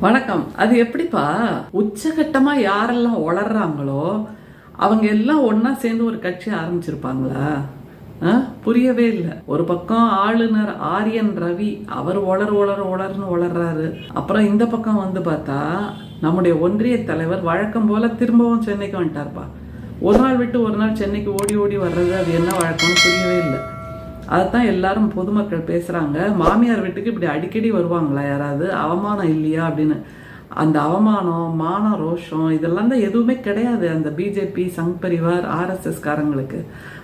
வணக்கம். அது எப்படிப்பா? உச்சகட்டமா யாரெல்லாம் வளர்றாங்களோ அவங்க எல்லாம் ஒன்னா சேர்ந்து ஒரு கட்சி ஆரம்பிச்சிருப்பாங்களா? ஆ? புரியவே இல்லை. ஒரு பக்கம் ஆளுநர் ஆரியன் ரவி அவர் வளர் வளர் வளர்னு வளர்றாரு அப்புறம் இந்த பக்கம் வந்து பார்த்தா நம்முடைய ஒன்றிய தலைவர் வழக்கம் போல திரும்பவும் சென்னைக்கு வந்துட்டார்ப்பா. ஒரு நாள் விட்டு ஒரு நாள் சென்னைக்கு ஓடி ஓடி வர்றது அது என்ன வழக்கம்னு புரியவே இல்லை. அதைத்தான் எல்லாரும் பொதுமக்கள் பேசுகிறாங்க மாமியார் வீட்டுக்கு இப்படி அடிக்கடி வருவாங்களா யாராவது? அவமானம் இல்லையா அப்படின்னு. அந்த அவமானம் மான ரோஷம் இதெல்லாம் தான் எதுவுமே கிடையாது அந்த பிஜேபி சங் பரிவார் ஆர்எஸ்எஸ் காரங்களுக்கு.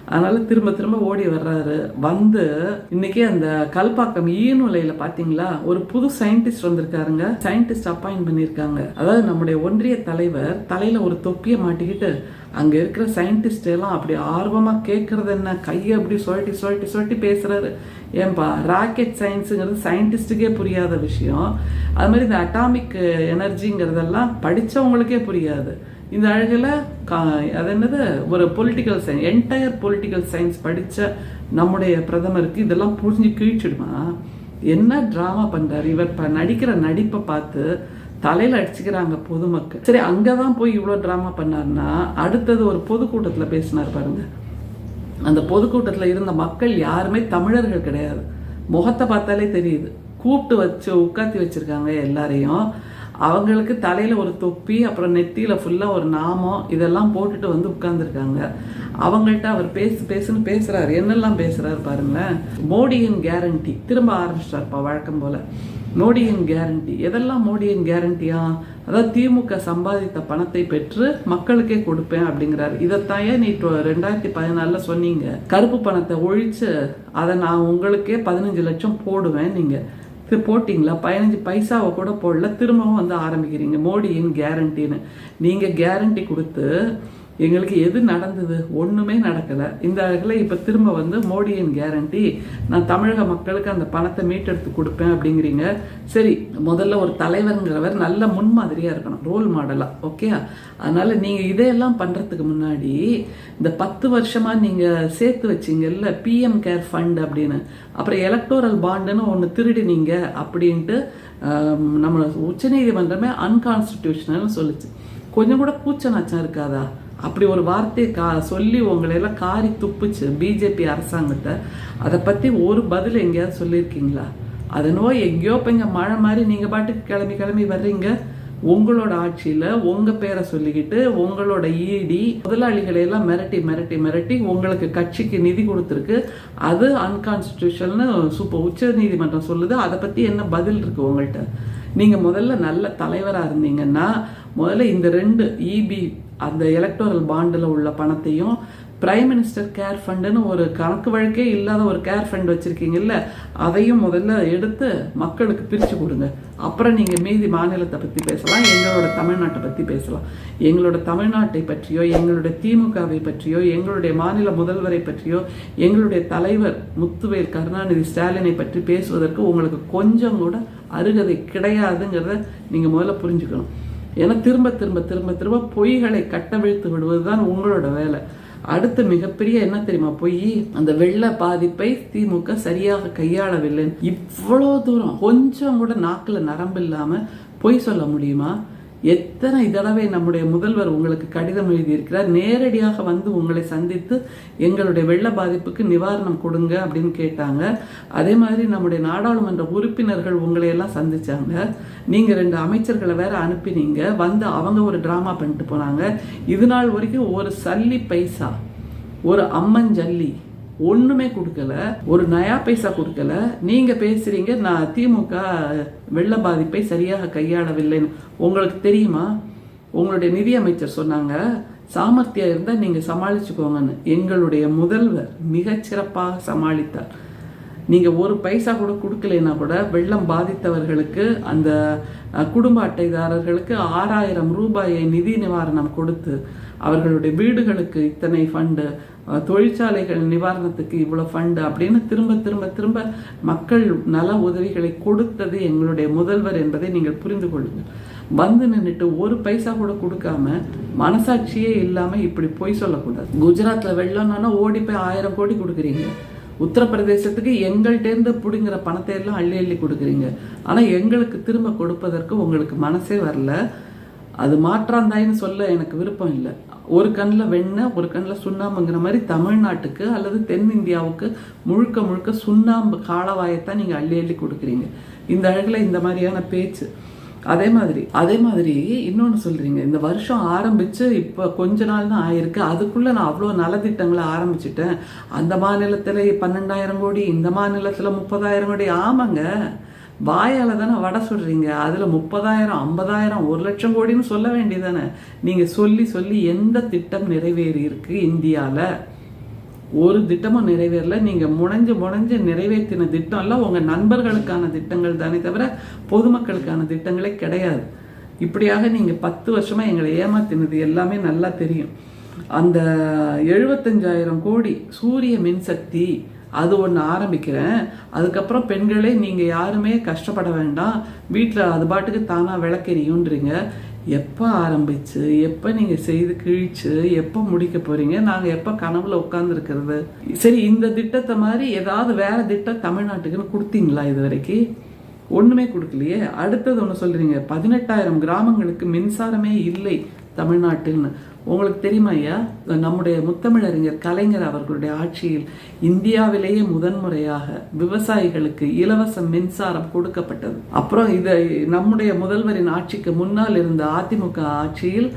அதனால திரும்ப திரும்ப ஓடி வர்றாரு. வந்து இன்னைக்கு அந்த கல்பாக்கம் ஈநுலையில பாத்தீங்களா? ஒரு புது சயின்டிஸ்ட் வந்திருக்காருங்க. சயின்டிஸ்ட் அப்பாயின்ட் பண்ணியிருக்காங்க. அதாவது நம்முடைய ஒன்றிய தலைவர் தலையில ஒரு தொப்பியை மாட்டிக்கிட்டு அங்கே இருக்கிற சயின்டிஸ்ட் எல்லாம் அப்படி ஆர்வமாக கேட்குறது என்ன? கையை அப்படி சுழட்டி சுழட்டி சுழட்டி பேசுகிறாரு ஏன்பா ராக்கெட் சயின்ஸுங்கிறது சயின்டிஸ்ட்டுக்கே புரியாத விஷயம். அது மாதிரி இந்த அட்டாமிக் எனர்ஜிங்கிறதெல்லாம் படித்தவங்களுக்கே புரியாது. இந்த அழகில் கா அது என்னது? ஒரு political science entire political science படித்த நம்முடைய பிரதமருக்கு இதெல்லாம் புரிஞ்சு கிழிச்சிடுமா? என்ன ட்ராமா பண்ணுறாரு இவர் இப்போ நடிக்கிற நடிப்பை பார்த்து தலையில அடிச்சுக்கிறாங்க பொதுமக்கள். சரி அங்கதான் போய் இவ்வளவு ட்ராமா பண்ணாருன்னா அடுத்தது ஒரு பொதுக்கூட்டத்துல பேசினார் பாருங்க. அந்த பொதுக்கூட்டத்துல இருந்த மக்கள் யாருமே தமிழர்கள் கிடையாது. முகத்தை பார்த்தாலே தெரியுது. கூப்பிட்டு வச்சு உட்காத்தி வச்சிருக்காங்க எல்லாரையும். அவங்களுக்கு தலையில ஒரு தொப்பி அப்புறம் நெத்தியில ஃபுல்லா ஒரு நாமம் இதெல்லாம் போட்டுட்டு வந்து உட்கார்ந்துருக்காங்க. அவங்கள்ட்ட அவர் பேசு பேசுன்னு பேசுறாரு. என்னெல்லாம் பேசுறாரு பாருங்களேன். மோடியின் கேரண்டி திரும்ப ஆரம்பிச்சிட்டாருப்பா வழக்கம் போல. மோடியின் கேரண்டி எதெல்லாம் மோடியின் கேரண்டியா அதாவது திமுக சம்பாதித்த பணத்தை பெற்று மக்களுக்கே கொடுப்பேன் அப்படிங்கிறாரு. இதைத்தான் ஏன் நீ டொ- ரெண்டாயிரத்தி பதினாலில் சொன்னீங்க? கருப்பு பணத்தை ஒழிச்சு அதை நான் உங்களுக்கே பதினஞ்சு லட்சம் போடுவேன் நீங்கள் இது போட்டிங்களா? பதினஞ்சு பைசாவை கூட போடல. திரும்பவும் வந்து ஆரம்பிக்கிறீங்க மோடியின் கேரண்டின்னு நீங்கள் கேரண்டி கொடுத்து எங்களுக்கு எது நடந்தது? ஒன்றுமே நடக்கலை. இந்த அழகில் இப்போ திரும்ப வந்து மோடியின் கேரண்டி நான் தமிழக மக்களுக்கு அந்த பணத்தை மீட்டெடுத்து கொடுப்பேன் அப்படிங்கிறீங்க. சரி முதல்ல ஒரு தலைவருங்கிறவர் நல்ல முன்மாதிரியாக இருக்கணும் ரோல் மாடலாக ஓகே அதனால் நீங்கள் இதையெல்லாம் பண்ணுறதுக்கு முன்னாடி இந்த பத்து வருஷமாக நீங்கள் சேர்த்து வச்சிங்கல்ல பிஎம் கேர் ஃபண்ட் அப்படின்னு. அப்புறம் எலக்டோரல் பாண்டுன்னு ஒன்று திருடினீங்க அப்படின்ட்டு நம்ம உச்சநீதிமன்றமே அன்கான்ஸ்டிடியூஷனல்னு சொல்லுச்சு. கொஞ்சம் கூட கூச்ச நாச்சம் இருக்காதா? அப்படி ஒரு வார்த்தையை கா சொல்லி உங்களை எல்லாம் காரி துப்புச்சு பிஜேபி அரசாங்கத்தை. அதை பற்றி ஒரு பதில் எங்கேயாவது சொல்லியிருக்கீங்களா? அதனோ எங்கேயோ இப்போ இங்கே மழை மாதிரி நீங்கள் பாட்டுக்கு கிளம்பி கிளம்பி வர்றீங்க. உங்களோட ஆட்சியில் உங்கள் பேரை சொல்லிக்கிட்டு உங்களோட ஈடி முதலாளிகளை எல்லாம் மிரட்டி மிரட்டி மிரட்டி உங்களுக்கு கட்சிக்கு நிதி கொடுத்துருக்கு. அது அன்கான்ஸ்டிடியூஷன்னு சூப்பர் உச்ச நீதிமன்றம் சொல்லுது. அதை பற்றி என்ன பதில் இருக்குது உங்கள்கிட்ட நீங்கள் முதல்ல நல்ல தலைவராக இருந்தீங்கன்னா முதல்ல இந்த ரெண்டு இபி அந்த எலக்டோரல் பாண்டில் உள்ள பணத்தையும் பிரைம் மினிஸ்டர் கேர் ஃபண்டுன்னு ஒரு கணக்கு வழக்கே இல்லாத ஒரு கேர் ஃபண்ட் வச்சுருக்கீங்கல்ல அதையும் முதல்ல எடுத்து மக்களுக்கு பிரித்து கொடுங்க. அப்புறம் நீங்கள் மீதி மாநிலத்தை பற்றி பேசலாம் எங்களோட தமிழ்நாட்டை பற்றி பேசலாம். எங்களோட தமிழ்நாட்டை பற்றியோ எங்களுடைய திமுகவை பற்றியோ எங்களுடைய மாநில முதல்வரை பற்றியோ எங்களுடைய தலைவர் முத்துவேல் கருணாநிதி ஸ்டாலினை பற்றி பேசுவதற்கு உங்களுக்கு கொஞ்சம் கூட அருகதை கிடையாதுங்கிறத நீங்கள் முதல்ல புரிஞ்சுக்கணும். ஏன்னா திரும்ப திரும்ப திரும்ப திரும்ப பொய்களை கட்டவிழ்த்து விடுவதுதான் உங்களோட வேலை. அடுத்து மிகப்பெரிய என்ன தெரியுமா? பொய் அந்த வெள்ள பாதிப்பை திமுக சரியாக கையாளவில்லை. இவ்வளோ தூரம் கொஞ்சம் கூட நாக்குல நரம்பு இல்லாம பொய் சொல்ல முடியுமா? எத்தனை தடவை நம்முடைய முதல்வர் உங்களுக்கு கடிதம் எழுதியிருக்கிறார்? நேரடியாக வந்து உங்களை சந்தித்து எங்களுடைய வெள்ள பாதிப்புக்கு நிவாரணம் கொடுங்க அப்படின்னு கேட்டாங்க. அதே மாதிரி நம்முடைய நாடாளுமன்ற உறுப்பினர்கள் உங்களை எல்லாம் சந்திச்சாங்க. நீங்க ரெண்டு அமைச்சர்களை வேற அனுப்பினீங்க. வந்து அவங்க ஒரு டிராமா பண்ணிட்டு போனாங்க. இது நாள் வரைக்கும் ஒரு சல்லி பைசா ஒரு அம்மன் ஜல்லி ஒண்ணுமே கொடுக்கல. ஒரு நயா பைசா கொடுக்கல. நீங்க பேசுகிறீங்க நான் திமுக வெள்ள பாதிப்பை சரியாக கையாளவில்லைன்னு. உங்களுக்கு தெரியுமா? உங்களுடைய நிதி அமைச்சர் சொன்னாங்க சாமர்த்தியம் இருந்தால் நீங்கள் சமாளிச்சுக்கோங்கன்னு. எங்களுடைய முதல்வர் மிகச்சிறப்பாக சமாளித்தார். நீங்கள் ஒரு பைசா கூட கொடுக்கலைன்னா கூட வெள்ளம் பாதித்தவர்களுக்கு அந்த குடும்ப அட்டைதாரர்களுக்கு ஆறாயிரம் ரூபாயை நிதி நிவாரணம் கொடுத்து அவர்களுடைய வீடுகளுக்கு இத்தனை ஃபண்டு தொழிற்சாலைகள் நிவாரணத்துக்கு இவ்வளோ ஃபண்டு அப்படின்னு திரும்ப திரும்ப திரும்ப மக்கள் நல உதவிகளை கொடுத்தது எங்களுடைய முதல்வர் என்பதை நீங்கள் புரிந்து கொள்ளுங்கள். வந்து நின்றுட்டு ஒரு பைசா கூட கொடுக்காம மனசாட்சியே இல்லாமல் இப்படி பொய் சொல்லக்கூடாது. குஜராத்தில் வெள்ளம்னா ஓடி போய் ஆயிரம் கோடி கொடுக்குறீங்க. உத்தரப்பிரதேசத்துக்கு எங்கள்கிட்டேருந்து பிடுங்குற பணத்தை எல்லாம் அள்ளி அள்ளி கொடுக்குறீங்க. ஆனால் எங்களுக்கு திரும்ப கொடுப்பதற்கு உங்களுக்கு மனசே வரல. அது மாற்றாந்தாயின்னு சொல்ல எனக்கு விருப்பம் இல்லை. ஒரு கண்ணில் வெண்ணெய் ஒரு கண்ணில் சுண்ணாம்புங்கிற மாதிரி தமிழ்நாட்டுக்கு அல்லது தென்னிந்தியாவுக்கு முழுக்க முழுக்க சுண்ணாம்பு காலவாயத்தான் நீங்கள் அள்ளி அள்ளி கொடுக்குறீங்க. இந்த அழகில் இந்த மாதிரியான பேச்சு. அதே மாதிரி அதே மாதிரி இன்னொன்று சொல்கிறீங்க இந்த வருஷம் ஆரம்பித்து இப்போ கொஞ்ச நாள் தான் ஆயிருக்கு. அதுக்குள்ளே நான் அவ்வளோ நலத்திட்டங்களை ஆரம்பிச்சிட்டேன். அந்த மாநிலத்தில் பன்னெண்டாயிரம் கோடி இந்த மாநிலத்தில் முப்பதாயிரம் கோடி. ஆமாங்க. வாயால் தானே வடை சொல்கிறீங்க அதில் முப்பதாயிரம் ஐம்பதாயிரம் ஒரு லட்சம் கோடின்னு சொல்ல வேண்டியதானே நீங்கள் சொல்லி சொல்லி எந்த திட்டம் நிறைவேறி இருக்கு இந்தியாவில் ஒரு திட்டமும் நிறைவேறல. நீங்கள் முனைஞ்சு முனைஞ்சு நிறைவேற்றின திட்டம் எல்லாம் உங்கள் நண்பர்களுக்கான திட்டங்கள் தானே தவிர பொதுமக்களுக்கான திட்டங்களே கிடையாது. இப்படியாக நீங்கள் பத்து வருஷமாக எங்களை ஏமாத்தினது எல்லாமே நல்லா தெரியும். அந்த எழுபத்தஞ்சாயிரம் கோடி சூரிய மின்சக்தி அது ஒன்று ஆரம்பிக்கிறேன். அதுக்கப்புறம் பெண்களே நீங்கள் யாருமே கஷ்டப்பட வேண்டாம். வீட்டில் அது பாட்டுக்கு தானாக விளக்கெரியுன்றீங்க எப்போ ஆரம்பிச்சு எப்போ நீங்கள் செய்து கிழிச்சு எப்போ முடிக்க போறீங்க நாங்கள் எப்போ கனவுல உட்காந்துருக்கிறது சரி இந்த திட்டத்தை மாதிரி ஏதாவது வேற திட்டம் தமிழ்நாட்டுக்குன்னு கொடுத்தீங்களா இது வரைக்கும் ஒன்றுமே கொடுக்கலையே. அடுத்தது ஒன்று சொல்றீங்க பதினெட்டாயிரம் கிராமங்களுக்கு மின்சாரமே இல்லை தமிழ்நாட்டுன்னு. உங்களுக்கு தெரியுமா ஐயா? நம்முடைய முத்தமிழறிஞர் கலைஞர் அவர்களுடைய ஆட்சியில் இந்தியாவிலேயே முதன்முறையாக விவசாயிகளுக்கு இலவச மின்சாரம் கொடுக்கப்பட்டது. அப்புறம் இதை நம்முடைய முதல்வரின் ஆட்சிக்கு முன்னால் இருந்த அதிமுக ஆட்சியில்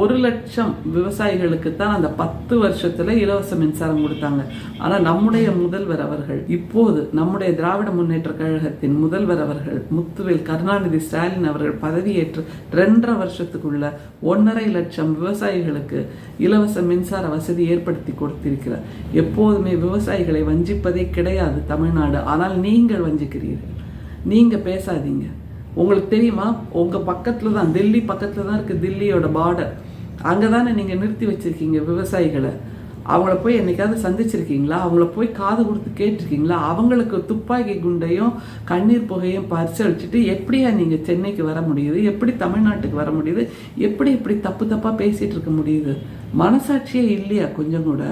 ஒரு லட்சம் விவசாயிகளுக்கு தான் அந்த பத்து வருஷத்துல இலவச மின்சாரம் கொடுத்தாங்க. ஆனா நம்முடைய முதல்வர் அவர்கள் இப்போது நம்முடைய திராவிட முன்னேற்ற கழகத்தின் முதல்வர் அவர்கள் முத்துவேல் கருணாநிதி ஸ்டாலின் அவர்கள் பதவியேற்று ரெண்டரை வருஷத்துக்குள்ள ஒன்றரை லட்சம் விவசாயிகளுக்கு இலவச மின்சார வசதி ஏற்படுத்தி கொடுத்திருக்கிறார். எப்போதுமே விவசாயிகளை வஞ்சிப்பதே கிடையாது தமிழ்நாடு. ஆனால் நீங்கள் வஞ்சிக்கிறீர்கள். நீங்க பேசாதீங்க. உங்களுக்கு தெரியுமா? உங்க பக்கத்தில் தான் டெல்லி பக்கத்தில் தான் இருக்கு தில்லியோட பார்டர் அங்கதானே நீங்க நிறுத்தி வச்சிருக்கீங்க விவசாயிகளை. அவங்கள போய் என்னைக்காவது சந்திச்சிருக்கீங்களா? அவங்கள போய் காது கொடுத்து கேட்டிருக்கீங்களா? அவங்களுக்கு துப்பாக்கி குண்டையும் கண்ணீர் புகையும் பரிசளிச்சுட்டு எப்படியா நீங்கள் சென்னைக்கு வர முடியுது? எப்படி தமிழ்நாட்டுக்கு வர முடியுது? எப்படி இப்படி தப்பு தப்பாக பேசிகிட்டு இருக்க முடியுது? மனசாட்சியே இல்லையா கொஞ்சம் கூட?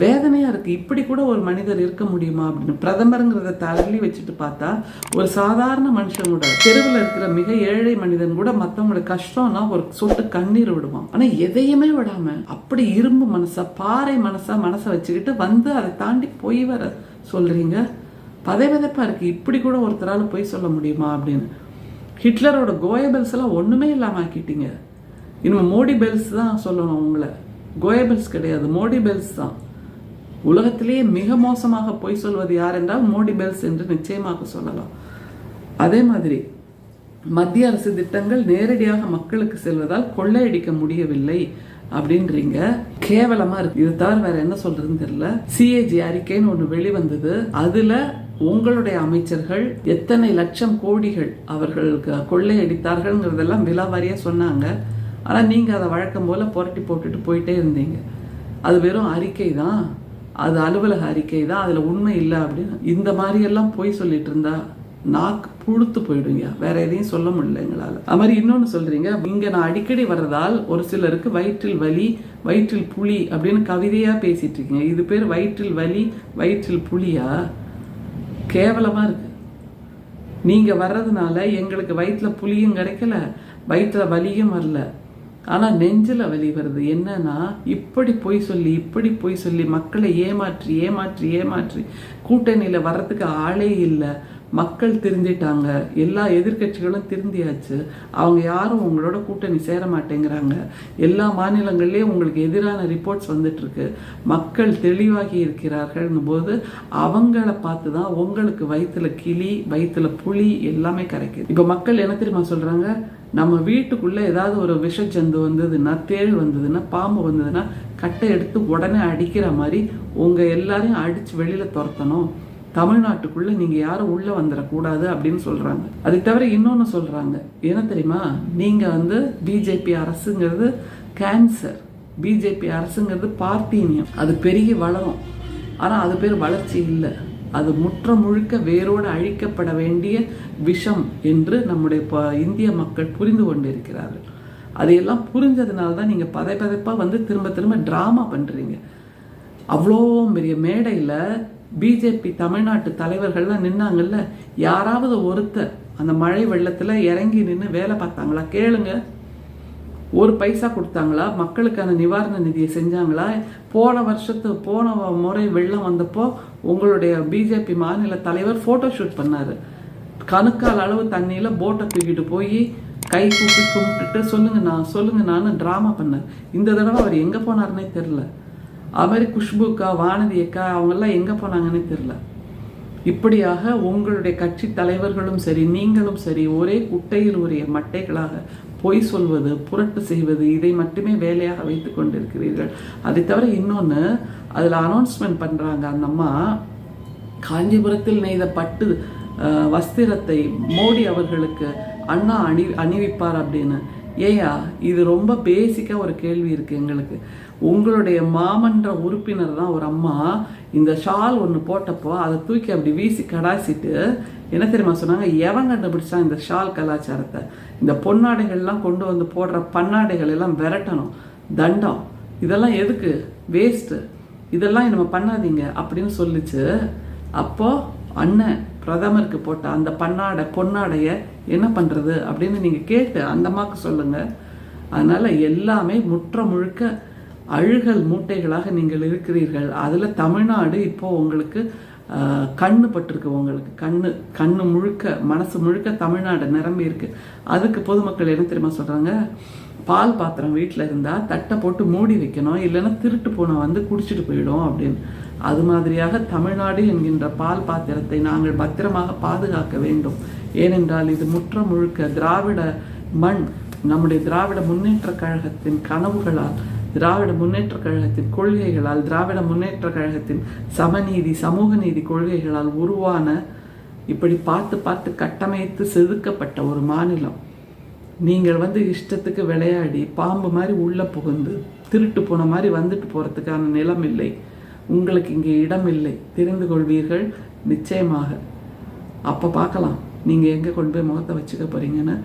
வேதனையாக இருக்குது இப்படி கூட ஒரு மனிதர் இருக்க முடியுமா அப்படின்னு பிரதமருங்கிறத தள்ளி வச்சுட்டு பார்த்தா ஒரு சாதாரண மனுஷன் கூட தெருவில் இருக்கிற மிக ஏழை மனிதன் கூட மற்றவங்களுக்கு கஷ்டம்னா ஒரு சொட்டு கண்ணீர் விடுவான். ஆனால் எதையுமே விடாமல் அப்படி இரும்பு மனசா பாறை மனசா மனசை வச்சுக்கிட்டு வந்து அதை தாண்டி போய் வர சொல்கிறீங்க பதை பதைப்பாக இருக்குது இப்படி கூட ஒருத்தரால் போய் சொல்ல முடியுமா அப்படின்னு. ஹிட்லரோட கோயபெல்ஸ் எல்லாம் ஒன்றுமே இல்லாமல் ஆக்கிட்டீங்க. இனிமேல் மோடி பெல்ஸ் தான் சொல்லணும் உங்களை. கோயபெல்ஸ் கிடையாது. மோடி பெல்ஸ் தான். உலகத்திலேயே மிக மோசமாக பொய் சொல்வது யார் என்றால் மோடி பெல்ஸ் என்று நிச்சயமாக சொல்லலாம். அதே மாதிரி மத்திய அரசு திட்டங்கள் நேரடியாக மக்களுக்கு செல்வதால் கொள்ளையடிக்க முடியவில்லை அப்படின்றீங்க. கேவலமா இருக்கு. இது தவிர வேற என்ன சொல்றதுன்னு தெரியல. சிஏஜி அறிக்கைன்னு ஒண்ணு வெளிவந்தது. அதுல உங்களுடைய அமைச்சர்கள் எத்தனை லட்சம் கோடிகள் அவர்களுக்கு கொள்ளையடித்தார்கள்ங்கிறதெல்லாம் விலாவாரியா சொன்னாங்க. ஆனா நீங்க அதை வழக்கம் போல புரட்டி போட்டுட்டு போயிட்டே இருந்தீங்க. அது வெறும் அறிக்கை தான். அது அலுவலக அறிக்கை தான் அதில் உண்மை இல்லை அப்படின்னு. இந்த மாதிரியெல்லாம் போய் சொல்லிட்டு இருந்தா நாக்கு புழுத்து போயிடுங்க. வேற எதையும் சொல்ல முடியல எங்களால். அது மாதிரி இன்னொன்று சொல்றீங்க இங்க நான் அடிக்கடி வர்றதால் ஒரு சிலருக்கு வயிற்றில் வலி வயிற்றில் புலி அப்படின்னு கவிதையா பேசிட்டு இருக்கீங்க. இது பேர் வயிற்றில் வலி வயிற்றில் புலியா? கேவலமா இருக்கு. நீங்க வர்றதுனால எங்களுக்கு வயிற்றுல புளியும் கிடைக்கல வயிற்றுல வலியும் வரல. ஆனா நெஞ்சில் வலி வருது என்னன்னா இப்படி பொய் சொல்லி இப்படி பொய் சொல்லி மக்களை ஏமாற்றி ஏமாற்றி ஏமாற்றி கூட்டணியில வர்றதுக்கு ஆளே இல்லை. மக்கள் திருந்திட்டாங்க எல்லா எதிர்க்கட்சிகளும் திருந்தியாச்சு அவங்க யாரும் உங்களோட கூட்டணி சேர மாட்டேங்கிறாங்க. எல்லா மாநிலங்கள்லேயும் உங்களுக்கு எதிரான ரிப்போர்ட்ஸ் வந்துட்டு இருக்கு மக்கள் தெளிவாகி இருக்கிறார்கள்னும் போது அவங்கள பார்த்து தான் உங்களுக்கு வயிற்றுல கிளி வயிற்றுல புளி எல்லாமே கரைக்குது. இப்போ மக்கள் என்ன தெரியுமா சொல்கிறாங்க நம்ம வீட்டுக்குள்ளே ஏதாவது ஒரு விஷஜந்து வந்ததுன்னா தேள் வந்ததுன்னா பாம்பு வந்ததுன்னா கட்டை எடுத்து உடனே அடிக்கிற மாதிரி உங்கள் எல்லாரையும் அடித்து வெளியில் துரத்தணும். தமிழ்நாட்டுக்குள்ள நீங்க யாரும் உள்ள வந்துடக்கூடாது அப்படின்னு சொல்றாங்க. அதை தவிர இன்னொன்று சொல்றாங்க. என்ன தெரியுமா? நீங்க வந்து பிஜேபி அரசுங்கிறது கேன்சர் பிஜேபி அரசுங்கிறது பார்த்தீனியம். அது பெருகி வளரும். ஆனால் அது பேர் வளர்ச்சி இல்லை. அது முற்ற முழுக்க வேரோடு அழிக்கப்பட வேண்டிய விஷம் என்று நம்முடைய ப- இந்திய மக்கள் புரிந்து கொண்டிருக்கிறார்கள். அதையெல்லாம் புரிஞ்சதுனால தான் நீங்கள் பதை பதைப்பாக வந்து திரும்ப திரும்ப ட்ராமா பண்ணுறீங்க அவ்வளோ பெரிய மேடையில் பிஜேபி தமிழ்நாட்டு தலைவர்கள்லாம் நின்னாங்கல்ல? யாராவது ஒருத்தர் அந்த மழை வெள்ளத்தில் இறங்கி நின்று வேலை பார்த்தாங்களா? கேளுங்க. ஒரு பைசா கொடுத்தாங்களா? மக்களுக்கான நிவாரண நிதியை செஞ்சாங்களா? போன வருஷத்து போன முறை வெள்ளம் வந்தப்போ உங்களுடைய பிஜேபி மாநில தலைவர் ஃபோட்டோ ஷூட் பண்ணாரு. கணுக்கால் அளவு தண்ணியில் போட்டை தூக்கிட்டு போய் கை கூப்பி கும்பிட்டுட்டு சொல்லுங்க நான் சொல்லுங்க நான் ட்ராமா பண்ணேன் இந்த தடவை அவர் எங்கே போனாருன்னே தெரில அது மாதிரி குஷ்புக்கா வானதி அக்கா அவங்கெல்லாம் எங்கே போனாங்கன்னே தெரில இப்படியாக உங்களுடைய கட்சி தலைவர்களும் சரி நீங்களும் சரி ஒரே குட்டையில் உரிய மட்டைகளாக பொய் சொல்வது புரட்டு செய்வது இதை மட்டுமே வேலையாக வைத்து கொண்டிருக்கிறீர்கள். அதை தவிர இன்னொன்று அதில் அனௌன்ஸ்மெண்ட் பண்ணுறாங்க அந்த அம்மா காஞ்சிபுரத்தில் நெய்த பட்டு வஸ்திரத்தை மோடி அவர்களுக்கு அண்ணா அணி அணிவிப்பார் அப்படின்னு. ஏயா இது ரொம்ப பேசிக்காக ஒரு கேள்வி இருக்குது எங்களுக்கு. உங்களுடைய மாமன்ற உறுப்பினர் தான் ஒரு அம்மா. இந்த ஷால் ஒன்று போட்டப்போ அதை தூக்கி அப்படி வீசி கடாசிட்டு என்ன தெரியுமா சொன்னாங்க? எவன் கண்டுபிடிச்சா இந்த ஷால் கலாச்சாரத்தை. இந்த பொன்னாடைகள்லாம் கொண்டு வந்து போடுற பன்னாடைகள் எல்லாம் விரட்டணும். தண்டம். இதெல்லாம் எதுக்கு? வேஸ்ட்டு இதெல்லாம் நம்ம பண்ணாதீங்க அப்படின்னு சொல்லிச்சு. அப்போ அண்ணன் பிரதமருக்கு போட்ட அந்த பன்னாடை பொன்னாடையை என்ன பண்ணுறது அப்படின்னு நீங்கள் கேட்டு அந்த சொல்லுங்கள் அதனால் எல்லாமே முற்ற முழுக்க அழுகல் மூட்டைகளாக நீங்கள் இருக்கிறீர்கள். அதில் தமிழ்நாடு இப்போது உங்களுக்கு கண்ணு பட்டிருக்கு உங்களுக்கு. கண்ணு கண்ணு முழுக்க மனசு முழுக்க தமிழ்நாடு நிரம்பி இருக்கு. அதுக்கு பொதுமக்கள் என்ன தெரியுமா சொல்கிறாங்க பால் பாத்திரம் வீட்டில் இருந்தால் தட்டை போட்டு மூடி வைக்கணும். இல்லைன்னா திருட்டு போன வந்து குடிச்சிட்டு போயிடும் அப்படின்னு. அது மாதிரியாக தமிழ்நாடு என்கின்ற பால் பாத்திரத்தை நாங்கள் பத்திரமாக பாதுகாக்க வேண்டும். ஏனென்றால் இது முற்ற முழுக்க திராவிட மண் நம்முடைய திராவிட முன்னேற்ற கழகத்தின் கனவுகளால் திராவிட முன்னேற்ற கழகத்தின் கொள்கைகளால் திராவிட முன்னேற்ற கழகத்தின் சமநீதி சமூக நீதி கொள்கைகளால் உருவான இப்படி பார்த்து பார்த்து கட்டமைத்து செதுக்கப்பட்ட ஒரு மாநிலம். நீங்கள் வந்து இஷ்டத்துக்கு விளையாடி பாம்பு மாதிரி உள்ளே புகுந்து திருட்டு போன மாதிரி வந்துட்டு போகிறதுக்கான நிலம் இல்லை. உங்களுக்கு இங்கே இடம் இல்லை. தெரிந்து கொள்வீர்கள். நிச்சயமாக. அப்போ பார்க்கலாம். நீங்கள் எங்கே கொண்டு போய் முகத்தை வச்சுக்க போகிறீங்கன்னு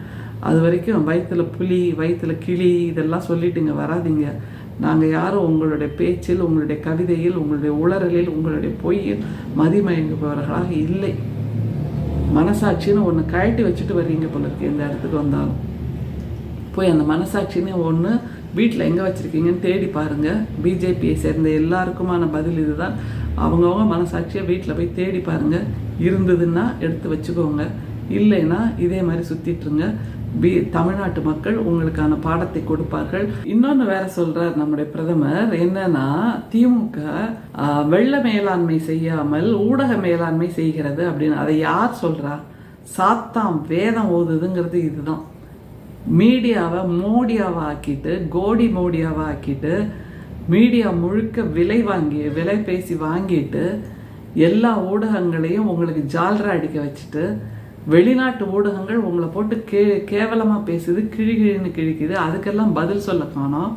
அது வரைக்கும் வயிற்றுல புலி வயிற்றுல கிளி இதெல்லாம் சொல்லிட்டு இங்கே வராதீங்க. நாங்கள் யாரும் உங்களுடைய பேச்சில் உங்களுடைய கவிதையில் உங்களுடைய உளறலில் உங்களுடைய பொய்யில் மதிமயங்குபவர்களாக இல்லை. மனசாட்சின்னு ஒன்று கழட்டி வச்சுட்டு வர்றீங்க போல இருக்கு எந்த இடத்துக்கு வந்தாலும். போய் அந்த மனசாட்சின்னு ஒன்று வீட்டில் எங்கே வச்சுருக்கீங்கன்னு தேடி பாருங்கள் பிஜேபியை சேர்ந்த எல்லாருக்குமான பதில் இதுதான். அவங்கவுங்க மனசாட்சியை வீட்டில் போய் தேடி பாருங்கள் இருந்ததுன்னா எடுத்து வச்சுக்கோங்க. இல்லைன்னா இதே மாதிரி சுற்றிட்டுருங்க பி தமிழ்நாட்டு மக்கள் உங்களுக்கான பாடத்தை கொடுப்பார்கள். இன்னொன்று வேற சொல்றார் நம்முடைய பிரதமர். என்னன்னா திமுக வெள்ள மேலாண்மை செய்யாமல் ஊடக மேலாண்மை செய்கிறது அப்படின்னு. அதை யார் சொல்றா? சாத்தாம் வேதம் ஓதுதுங்கிறது இதுதான். மீடியாவை மோடியாவை ஆக்கிட்டு கோடி மோடியாவை ஆக்கிட்டு மீடியா முழுக்க விலை வாங்கி விலை பேசி வாங்கிட்டு எல்லா ஊடகங்களையும் உங்களுக்கு ஜால்ரா அடிக்க வச்சுட்டு வெளிநாட்டு ஊடகங்கள் உங்களை போட்டு கே கேவலமாக பேசுது கிழி கிழின்னு கிழிக்குது. அதுக்கெல்லாம் பதில் சொல்ல காணோம்.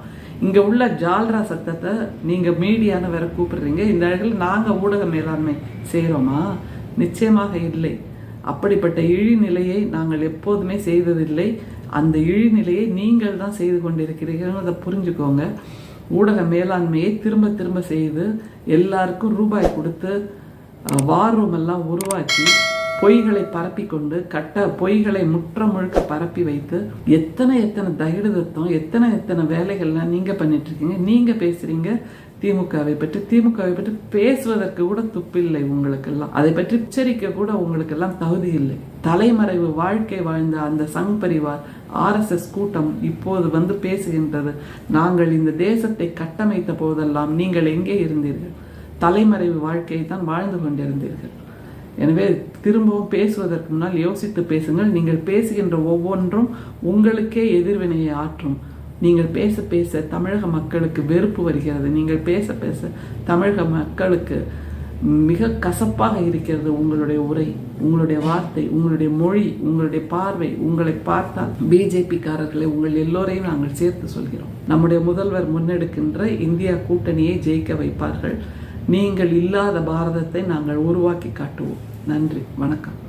இங்கே உள்ள ஜால்ரா சத்தத்தை நீங்கள் மீடியான்னு வேற கூப்பிடுறீங்க. இந்த இடத்துல நாங்கள் ஊடக மேலாண்மை செய்கிறோமா நிச்சயமாக இல்லை. அப்படிப்பட்ட இழிநிலையை நாங்கள் எப்போதுமே செய்ததில்லை. அந்த இழிநிலையை நீங்கள் தான் செய்து கொண்டிருக்கிறீர்கள். அதை புரிஞ்சுக்கோங்க. ஊடக மேலாண்மையை திரும்ப திரும்ப செய்து எல்லாருக்கும் ரூபாய் கொடுத்து வார் ரூம் எல்லாம் உருவாக்கி பொய்களை பரப்பி கொண்டு கட்ட பொய்களை முற்ற முழுக்க பரப்பி வைத்து எத்தனை எத்தனை தகிடுதத்தம் எத்தனை எத்தனை வேலைகள்லாம் நீங்கள் பண்ணிட்டுருக்கீங்க நீங்கள் பேசுகிறீங்க திமுகவை பற்றி திமுகவை பற்றி பேசுவதற்கு கூட துப்பில்லை உங்களுக்கெல்லாம். அதை பற்றி உச்சரிக்க கூட உங்களுக்கெல்லாம் தகுதி இல்லை. தலைமறைவு வாழ்க்கை வாழ்ந்த அந்த சங் பரிவார் ஆர்எஸ்எஸ் கூட்டம் இப்போது வந்து பேசுகின்றது. நாங்கள் இந்த தேசத்தை கட்டமைத்த போதெல்லாம் நீங்கள் எங்கே இருந்தீர்கள்? தலைமறைவு வாழ்க்கையை தான் வாழ்ந்து கொண்டிருந்தீர்கள். எனவே திரும்பவும் பேசுவதற்கு முன்னால் யோசித்து பேசுங்கள். நீங்கள் பேசுகின்ற ஒவ்வொன்றும் உங்களுக்கே எதிர்வினையை ஆற்றும். நீங்கள் பேச பேச தமிழக மக்களுக்கு வெறுப்பு வருகிறது. நீங்கள் பேச பேச தமிழக மக்களுக்கு மிக கசப்பாக இருக்கிறது உங்களுடைய உரை உங்களுடைய வார்த்தை உங்களுடைய மொழி உங்களுடைய பார்வை. உங்களை பார்த்தால் பிஜேபிக்காரர்களை உங்கள் எல்லோரையும் நாங்கள் சேர்த்து சொல்கிறோம். நம்முடைய முதல்வர் முன்னெடுக்கின்ற இந்தியா கூட்டணியை ஜெயிக்க வைப்பார்கள். நீங்கள் இல்லாத பாரதத்தை நாங்கள் உருவாக்கி காட்டுவோம். நன்றி வணக்கம்.